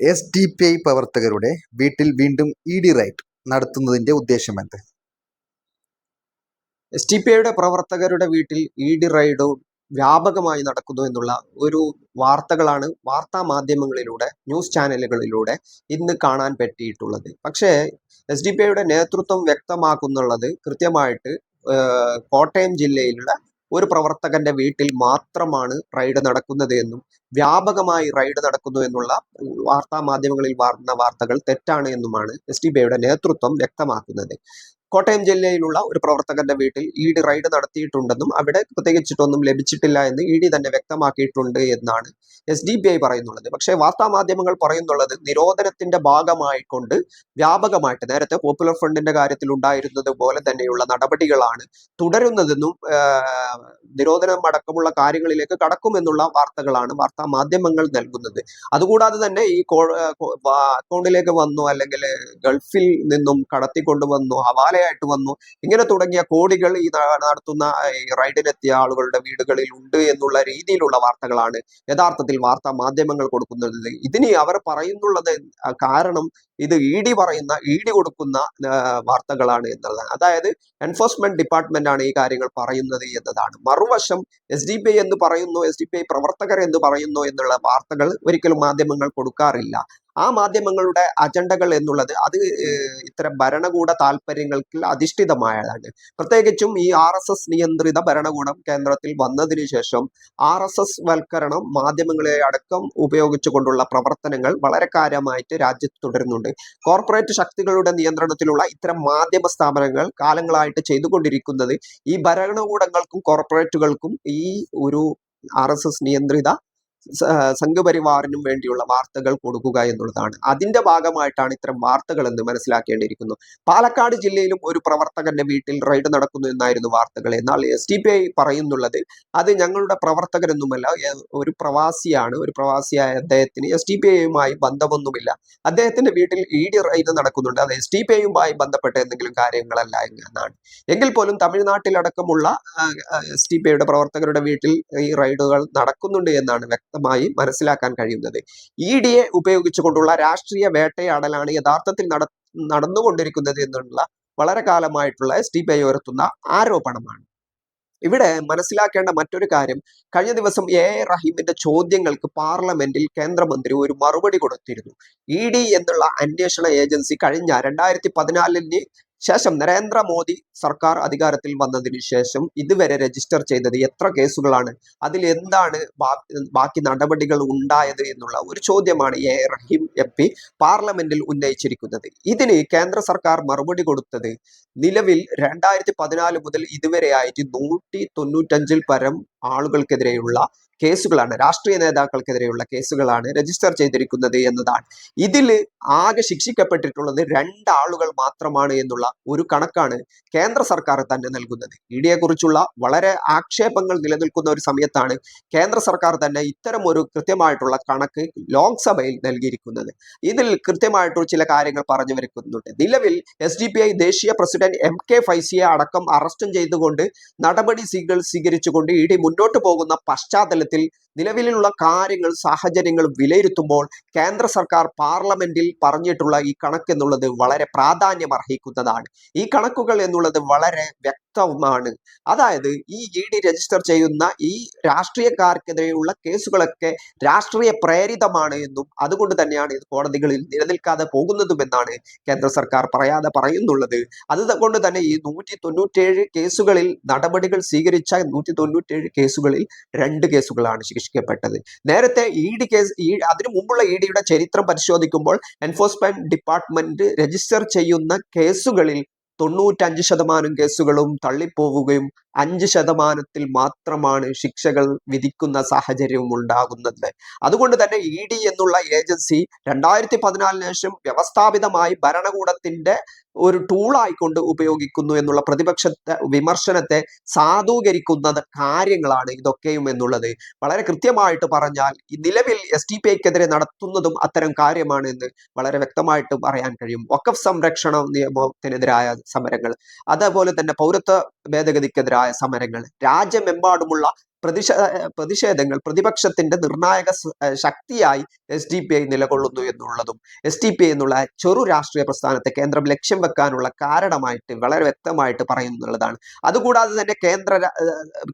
S D P I പ്രവർത്തകരുടെ വീട്ടിൽ വീണ്ടും ഇ ഡി റൈഡ് നടത്തുന്നതിന്റെ ഉദ്ദേശമെന്ത് എസ് ഡി പി ഐയുടെ പ്രവർത്തകരുടെ വീട്ടിൽ ഇ ഡി റൈഡ് വ്യാപകമായി നടക്കുന്നു എന്നുള്ള ഒരു വാർത്തകളാണ് വാർത്താ മാധ്യമങ്ങളിലൂടെ ന്യൂസ് ചാനലുകളിലൂടെ ഇന്ന് കാണാൻ പറ്റിയിട്ടുള്ളത്. പക്ഷേ എസ് ഡി പി ഐയുടെ നേതൃത്വം വ്യക്തമാക്കുന്നുള്ളത് കൃത്യമായിട്ട് കോട്ടയം ജില്ലയിലുള്ള ഒരു പ്രവർത്തകന്റെ വീട്ടിൽ മാത്രമാണ് റൈഡ് നടക്കുന്നത് എന്നും വ്യാപകമായി റൈഡ് നടക്കുന്നു എന്നുള്ള വാർത്താ മാധ്യമങ്ങളിൽ വാർന്ന വാർത്തകൾ തെറ്റാണ് എന്നുമാണ് എസ് ടി ബിയുടെ നേതൃത്വം വ്യക്തമാക്കുന്നത്. കോട്ടയം ജില്ലയിലുള്ള ഒരു പ്രവർത്തകന്റെ വീട്ടിൽ ഇ ഡി റൈഡ് നടത്തിയിട്ടുണ്ടെന്നും അവിടെ പ്രത്യേകിച്ചിട്ടൊന്നും ലഭിച്ചിട്ടില്ല എന്ന് ഇ ഡി തന്നെ വ്യക്തമാക്കിയിട്ടുണ്ട് എന്നാണ് എസ് ഡി ബി ഐ പറയുന്നുള്ളത്. പക്ഷേ വാർത്താ മാധ്യമങ്ങൾ പറയുന്നുള്ളത് നിരോധനത്തിന്റെ ഭാഗമായിക്കൊണ്ട് വ്യാപകമായിട്ട് നേരത്തെ പോപ്പുലർ ഫ്രണ്ടിന്റെ കാര്യത്തിൽ ഉണ്ടായിരുന്നത് പോലെ തന്നെയുള്ള നടപടികളാണ് തുടരുന്നതെന്നും നിരോധനം അടക്കമുള്ള കാര്യങ്ങളിലേക്ക് കടക്കുമെന്നുള്ള വാർത്തകളാണ് വാർത്താ മാധ്യമങ്ങൾ നൽകുന്നത്. അതുകൂടാതെ തന്നെ ഈ അക്കൗണ്ടിലേക്ക് വന്നു അല്ലെങ്കിൽ ഗൾഫിൽ നിന്നും കടത്തിക്കൊണ്ടുവന്നു ഹവാലയായിട്ട് വന്നു. ഇങ്ങനെ തുടങ്ങിയ കോടികൾ ഈ നടത്തുന്ന റൈഡിനെത്തിയ ആളുകളുടെ വീടുകളിൽ ഉണ്ട് എന്നുള്ള രീതിയിലുള്ള വാർത്തകളാണ് യഥാർത്ഥത്തിൽ വാർത്താ മാധ്യമങ്ങൾ കൊടുക്കുന്നത്. ഇതിന് അവർ പറയുന്നുള്ളത് കാരണം ഇത് ഇ ഡി പറയുന്ന ഇ ഡി കൊടുക്കുന്ന വാർത്തകളാണ് എന്നുള്ളതാണ് അതായത് എൻഫോഴ്സ്മെന്റ് ഡിപ്പാർട്ട്മെന്റ് ആണ് ഈ കാര്യങ്ങൾ പറയുന്നത് എന്നതാണ്. മറുവശം എസ് ഡി പി ഐ എന്ന് പറയുന്നു എസ് ഡി പി ഐ പ്രവർത്തകർ എന്ന് പറയുന്നു എന്നുള്ള വാർത്തകൾ ഒരിക്കലും മാധ്യമങ്ങൾ കൊടുക്കാറില്ല. ആ മാധ്യമങ്ങളുടെ അജണ്ടകൾ എന്നുള്ളത് അത് ഇത്തരം ഭരണകൂട താല്പര്യങ്ങൾക്ക് അധിഷ്ഠിതമായതാണ്. പ്രത്യേകിച്ചും ഈ ആർ എസ് എസ് നിയന്ത്രിത ഭരണകൂടം കേന്ദ്രത്തിൽ വന്നതിന് ശേഷം ആർ എസ് എസ് വൽക്കരണം മാധ്യമങ്ങളെ അടക്കം ഉപയോഗിച്ചുകൊണ്ടുള്ള പ്രവർത്തനങ്ങൾ വളരെ കാര്യമായിട്ട് രാജ്യത്ത് തുടരുന്നുണ്ട്. കോർപ്പറേറ്റ് ശക്തികളുടെ നിയന്ത്രണത്തിലുള്ള ഇത്തരം മാധ്യമ സ്ഥാപനങ്ങൾ കാലങ്ങളായിട്ട് ചെയ്തുകൊണ്ടിരിക്കുന്നത് ഈ ഭരണകൂടങ്ങൾക്കും കോർപ്പറേറ്റുകൾക്കും ഈ ഒരു ആർ എസ് എസ് നിയന്ത്രിത സംഘപരിവാറിനും വേണ്ടിയുള്ള വാർത്തകൾ കൊടുക്കുക എന്നുള്ളതാണ്. അതിന്റെ ഭാഗമായിട്ടാണ് ഇത്തരം വാർത്തകൾ എന്ന് മനസ്സിലാക്കേണ്ടിയിരിക്കുന്നു. പാലക്കാട് ജില്ലയിലും ഒരു പ്രവർത്തകന്റെ വീട്ടിൽ റെയ്ഡ് നടക്കുന്നു എന്നായിരുന്നു വാർത്തകൾ. എന്നാൽ എസ് ഡി പി ഐ പറയുന്നുള്ളത് അത് ഞങ്ങളുടെ പ്രവർത്തകരൊന്നുമല്ല ഒരു പ്രവാസിയാണ് ഒരു പ്രവാസിയായ അദ്ദേഹത്തിന് എസ് ഡി പി ഐയുമായി ബന്ധമൊന്നുമില്ല. അദ്ദേഹത്തിന്റെ വീട്ടിൽ ഇ ഡി റെയ്ഡ് നടക്കുന്നുണ്ട്. അത് എസ് ഡി പി ഐയുമായി ബന്ധപ്പെട്ട എന്തെങ്കിലും കാര്യങ്ങളല്ല എന്നാണ്. എങ്കിൽ പോലും തമിഴ്നാട്ടിലടക്കമുള്ള എസ് ടി പി ഐയുടെ പ്രവർത്തകരുടെ വീട്ടിൽ ഈ റൈഡുകൾ നടക്കുന്നുണ്ട് എന്നാണ് വ്യക്തമായി മനസ്സിലാക്കാൻ കഴിയുന്നത്. ഇ ഡിയെ ഉപയോഗിച്ചുകൊണ്ടുള്ള രാഷ്ട്രീയ വേട്ടയാടലാണ് യഥാർത്ഥത്തിൽ നട നടന്നുകൊണ്ടിരിക്കുന്നത് എന്നുള്ള വളരെ കാലമായിട്ടുള്ള ഐ ഉയർത്തുന്ന ആരോപണമാണ്. ഇവിടെ മനസ്സിലാക്കേണ്ട മറ്റൊരു കാര്യം കഴിഞ്ഞ ദിവസം എ. എ. റഹീമിന്റെ ചോദ്യങ്ങൾക്ക് പാർലമെന്റിൽ കേന്ദ്രമന്ത്രി ഒരു മറുപടി കൊടുത്തിരുന്നു. ഇ ഡി എന്നുള്ള അന്വേഷണ ഏജൻസി കഴിഞ്ഞ രണ്ടായിരത്തി പതിനാലിന് ശേഷം നരേന്ദ്രമോദി സർക്കാർ അധികാരത്തിൽ വന്നതിന് ശേഷം ഇതുവരെ രജിസ്റ്റർ ചെയ്തത് എത്ര കേസുകളാണ്? അതിൽ എന്താണ് ബാക്കി നടപടികൾ ഉണ്ടായത് എന്നുള്ള ഒരു ചോദ്യമാണ് എ. Rahim M. പി. പാർലമെന്റിൽ ഉന്നയിച്ചിരിക്കുന്നത്. ഇതിന് കേന്ദ്ര സർക്കാർ മറുപടി കൊടുത്തത് നിലവിൽ രണ്ടായിരത്തി പതിനാല് മുതൽ ഇതുവരെയായിട്ട് നൂറ്റി തൊണ്ണൂറ്റഞ്ചിൽ പരം ആളുകൾക്കെതിരെയുള്ള കേസുകളാണ്. രാഷ്ട്രീയ നേതാക്കൾക്കെതിരെയുള്ള കേസുകളാണ് രജിസ്റ്റർ ചെയ്തിരിക്കുന്നത് എന്നതാണ്. ഇതിൽ ആകെ ശിക്ഷിക്കപ്പെട്ടിട്ടുള്ളത് രണ്ടാളുകൾ മാത്രമാണ് എന്നുള്ള ഒരു കണക്കാണ് കേന്ദ്ര സർക്കാർ തന്നെ നൽകുന്നത്. ഇ കുറിച്ചുള്ള വളരെ ആക്ഷേപങ്ങൾ നിലനിൽക്കുന്ന ഒരു സമയത്താണ് കേന്ദ്ര സർക്കാർ തന്നെ ഇത്തരം ഒരു കൃത്യമായിട്ടുള്ള കണക്ക് ലോക്സഭയിൽ നൽകിയിരിക്കുന്നത്. ഇതിൽ കൃത്യമായിട്ടുള്ള ചില കാര്യങ്ങൾ പറഞ്ഞു വരുന്നുണ്ട്. നിലവിൽ എസ് ഡി പി ഐ ദേശീയ പ്രസിഡന്റ് എം കെ ഫൈസിയെ അടക്കം അറസ്റ്റും ചെയ്തുകൊണ്ട് നടപടി സ്വീകരിച്ചുകൊണ്ട് ഇ ഡി മുന്നോട്ട് പോകുന്ന പശ്ചാത്തലത്തിൽ നിലവിലുള്ള കാര്യങ്ങൾ സാഹചര്യങ്ങൾ വിലയിരുത്തുമ്പോൾ കേന്ദ്ര സർക്കാർ പാർലമെന്റിൽ പറഞ്ഞിട്ടുള്ള ഈ കണക്ക് എന്നുള്ളത് വളരെ പ്രാധാന്യം അർഹിക്കുന്നതാണ് ഈ കണക്കുകൾ എന്നുള്ളത് വളരെ വ്യക്തമാണ് അതായത് ഈ ഇ ഡി രജിസ്റ്റർ ചെയ്യുന്ന ഈ രാഷ്ട്രീയക്കാർക്കെതിരെയുള്ള കേസുകളൊക്കെ രാഷ്ട്രീയ പ്രേരിതമാണ് എന്നും അതുകൊണ്ട് തന്നെയാണ് ഇത് കോടതികളിൽ നിലനിൽക്കാതെ പോകുന്നതുമെന്നാണ് കേന്ദ്ര സർക്കാർ പറയാതെ പറയുന്നുള്ളത്. അതുകൊണ്ട് തന്നെ ഈ നൂറ്റി തൊണ്ണൂറ്റേഴ് കേസുകളിൽ നടപടികൾ സ്വീകരിച്ച നൂറ്റി തൊണ്ണൂറ്റേഴ് കേസുകളിൽ രണ്ട് കേസുകളാണ് ശിക്ഷിക്കപ്പെട്ടത്. നേരത്തെ ഇ ഡി കേസ് ഈ അതിനു മുമ്പുള്ള ഇ ഡിയുടെ ചരിത്രം പരിശോധിക്കുമ്പോൾ എൻഫോഴ്സ്മെന്റ് ഡിപ്പാർട്ട്മെന്റ് രജിസ്റ്റർ ചെയ്യുന്ന കേസുകളിൽ തൊണ്ണൂറ്റഞ്ച് ശതമാനം കേസുകളും തള്ളിപ്പോവുകയും അഞ്ച് ശതമാനത്തിൽ മാത്രമാണ് ശിക്ഷകൾ വിധിക്കുന്ന സാഹചര്യവും ഉണ്ടാകുന്നത്. അതുകൊണ്ട് തന്നെ ഇ ഡി എന്നുള്ള ഏജൻസി രണ്ടായിരത്തി പതിനാലിന് ശേഷം വ്യവസ്ഥാപിതമായി ഭരണകൂടത്തിന്റെ ഒരു ടൂളായിക്കൊണ്ട് ഉപയോഗിക്കുന്നു എന്നുള്ള പ്രതിപക്ഷത്തെ വിമർശനത്തെ സാധൂകരിക്കുന്ന കാര്യങ്ങളാണ് ഇതൊക്കെയും എന്നുള്ളത്. വളരെ കൃത്യമായിട്ട് പറഞ്ഞാൽ നിലവിൽ എസ് ടി പി ഐക്കെതിരെ നടത്തുന്നതും അത്തരം കാര്യമാണ് എന്ന് വളരെ വ്യക്തമായിട്ട് പറയാൻ കഴിയും. വക്കഫ് സംരക്ഷണ നിയമത്തിനെതിരായ സമരങ്ങൾ അതേപോലെ തന്നെ പൗരത്വ ഭേദഗതിക്കെതിരായ ഉണ്ടായ സമരങ്ങൾ. രാജ്യമെമ്പാടുമുള്ള പ്രതിഷേ പ്രതിഷേധങ്ങൾ പ്രതിപക്ഷത്തിന്റെ നിർണായക ശക്തിയായി എസ് ഡി പി ഐ നിലകൊള്ളുന്നു എന്നുള്ളതും എസ് ഡി പി ഐ എന്നുള്ള ചെറു രാഷ്ട്രീയ പ്രസ്ഥാനത്തെ കേന്ദ്രം ലക്ഷ്യം വെക്കാനുള്ള കാരണമായിട്ട് വളരെ വ്യക്തമായിട്ട് പറയുന്നുള്ളതാണ് അതുകൂടാതെ തന്നെ കേന്ദ്ര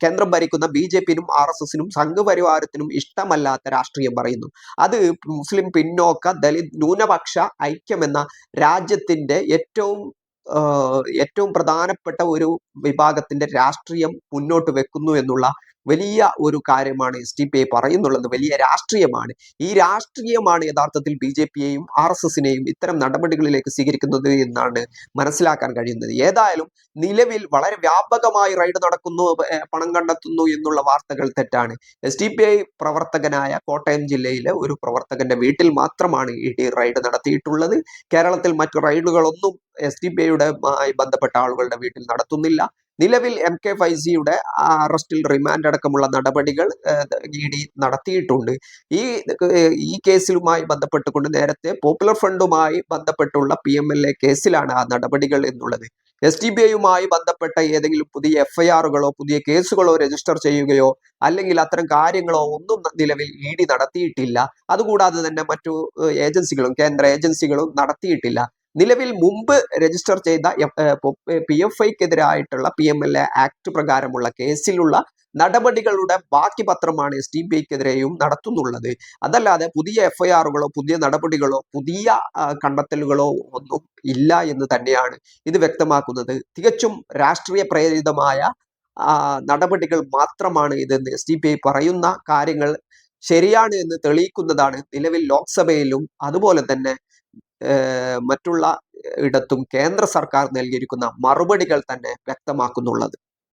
കേന്ദ്രം ഭരിക്കുന്ന ബി ജെ പിനും ആർ എസ് എസിനും സംഘപരിവാരത്തിനും ഇഷ്ടമല്ലാത്ത രാഷ്ട്രീയം പറയുന്നു. അത് മുസ്ലിം പിന്നോക്ക ദലിത് ന്യൂനപക്ഷ ഐക്യം എന്ന രാജ്യത്തിന്റെ ഏറ്റവും ഏറ്റവും പ്രധാനപ്പെട്ട ഒരു വിഭാഗത്തിന്റെ രാഷ്ട്രീയം മുന്നോട്ട് വെക്കുന്നു എന്നുള്ള വലിയ ഒരു കാര്യമാണ് എസ് ഡി പി ഐ പറയുന്നുള്ളത്. വലിയ രാഷ്ട്രീയമാണ്. ഈ രാഷ്ട്രീയമാണ് യഥാർത്ഥത്തിൽ ബി ജെ പിയെയും ആർ എസ് എസിനെയും ഇത്തരം നടപടികളിലേക്ക് സ്വീകരിക്കുന്നത് എന്നാണ് മനസ്സിലാക്കാൻ കഴിയുന്നത്. ഏതായാലും നിലവിൽ വളരെ വ്യാപകമായി റൈഡ് നടക്കുന്നു പണം കണ്ടെത്തുന്നു എന്നുള്ള വാർത്തകൾ തെറ്റാണ്. എസ് ഡി പി ഐ പ്രവർത്തകനായ കോട്ടയം ജില്ലയിലെ ഒരു പ്രവർത്തകന്റെ വീട്ടിൽ മാത്രമാണ് ഇ ഡി റൈഡ് നടത്തിയിട്ടുള്ളത്. കേരളത്തിൽ മറ്റു റൈഡുകളൊന്നും എസ് ഡി പി ഐയുടെ ബന്ധപ്പെട്ട ആളുകളുടെ വീട്ടിൽ നടത്തുന്നില്ല. നിലവിൽ എം കെ ഫൈസിയുടെ അറസ്റ്റിൽ റിമാൻഡ് അടക്കമുള്ള നടപടികൾ ഇ ഡി നടത്തിയിട്ടുണ്ട്. ഈ ഈ കേസിലുമായി ബന്ധപ്പെട്ടുകൊണ്ട് നേരത്തെ പോപ്പുലർ ഫ്രണ്ടുമായി ബന്ധപ്പെട്ടുള്ള പി എം എൽ എ കേസിലാണ് ആ നടപടികൾ എന്നുള്ളത്. എസ് ഡി ബി ഐയുമായി ബന്ധപ്പെട്ട ഏതെങ്കിലും പുതിയ എഫ്ഐആറുകളോ പുതിയ കേസുകളോ രജിസ്റ്റർ ചെയ്യുകയോ അല്ലെങ്കിൽ അത്തരം കാര്യങ്ങളോ ഒന്നും നിലവിൽ ഇ ഡി നടത്തിയിട്ടില്ല. അതുകൂടാതെ തന്നെ മറ്റു ഏജൻസികളും കേന്ദ്ര ഏജൻസികളും നടത്തിയിട്ടില്ല. നിലവിൽ മുമ്പ് രജിസ്റ്റർ ചെയ്ത P F ഐക്കെതിരായിട്ടുള്ള P M L A act പ്രകാരമുള്ള കേസിലുള്ള നടപടികളുടെ ബാക്കി പത്രമാണ് എസ് ഡി ബി ഐക്കെതിരെയും നടത്തുന്നുള്ളത്. അതല്ലാതെ പുതിയ എഫ്ഐആറുകളോ പുതിയ നടപടികളോ പുതിയ കണ്ടെത്തലുകളോ ഒന്നും ഇല്ല എന്ന് തന്നെയാണ് ഇത് വ്യക്തമാക്കുന്നത്. തികച്ചും രാഷ്ട്രീയ പ്രേരിതമായ നടപടികൾ മാത്രമാണ് ഇതെന്ന് എസ് ഡി പി ഐ പറയുന്ന കാര്യങ്ങൾ ശരിയാണ് എന്ന് തെളിയിക്കുന്നതാണ് നിലവിൽ ലോക്സഭയിലും അതുപോലെ തന്നെ മറ്റുള്ള ഇടത്തും കേന്ദ്ര സർക്കാർ നൽകിയിരിക്കുന്ന മറുപടികൾ തന്നെ വ്യക്തമാക്കുന്നുള്ളത്.